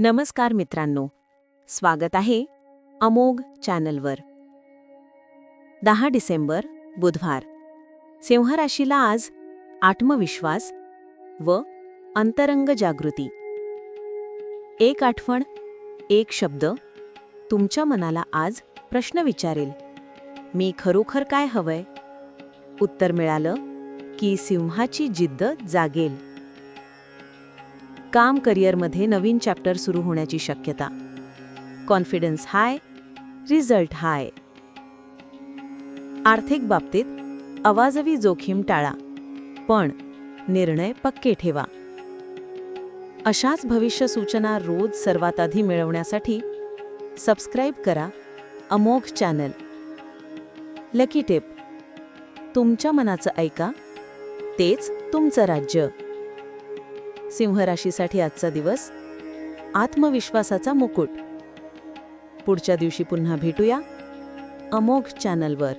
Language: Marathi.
नमस्कार मित्रांनो. स्वागत आहे अमोघ चॅनलवर. दहा डिसेंबर बुधवार. सिंह राशीला आज आत्मविश्वास व अंतरंग जागृती. एक आठवण एक शब्द तुमच्या मनाला आज प्रश्न विचारेल. मी खरोखर काय हवंय? उत्तर मिळालं की सिंहाची जिद्द जागेल. काम करिअरमध्ये नवीन चॅप्टर सुरू होण्याची शक्यता. Confidence high result high. आर्थिक बाबतीत अवाजवी जोखीम टाळा पण निर्णय पक्के ठेवा. अशाच भविष्य सूचना रोज सर्वात आधी मिळवण्यासाठी सबस्क्राईब करा अमोघ चॅनल. लकी टिप तुमच्या मनाचं ऐका तेच तुमचं राज्य. सिंह राशीसाठी आजचा दिवस आत्मविश्वासाचा मुकुट. पुढच्या दिवशी पुन्हा भेटूया अमोघ चॅनलवर.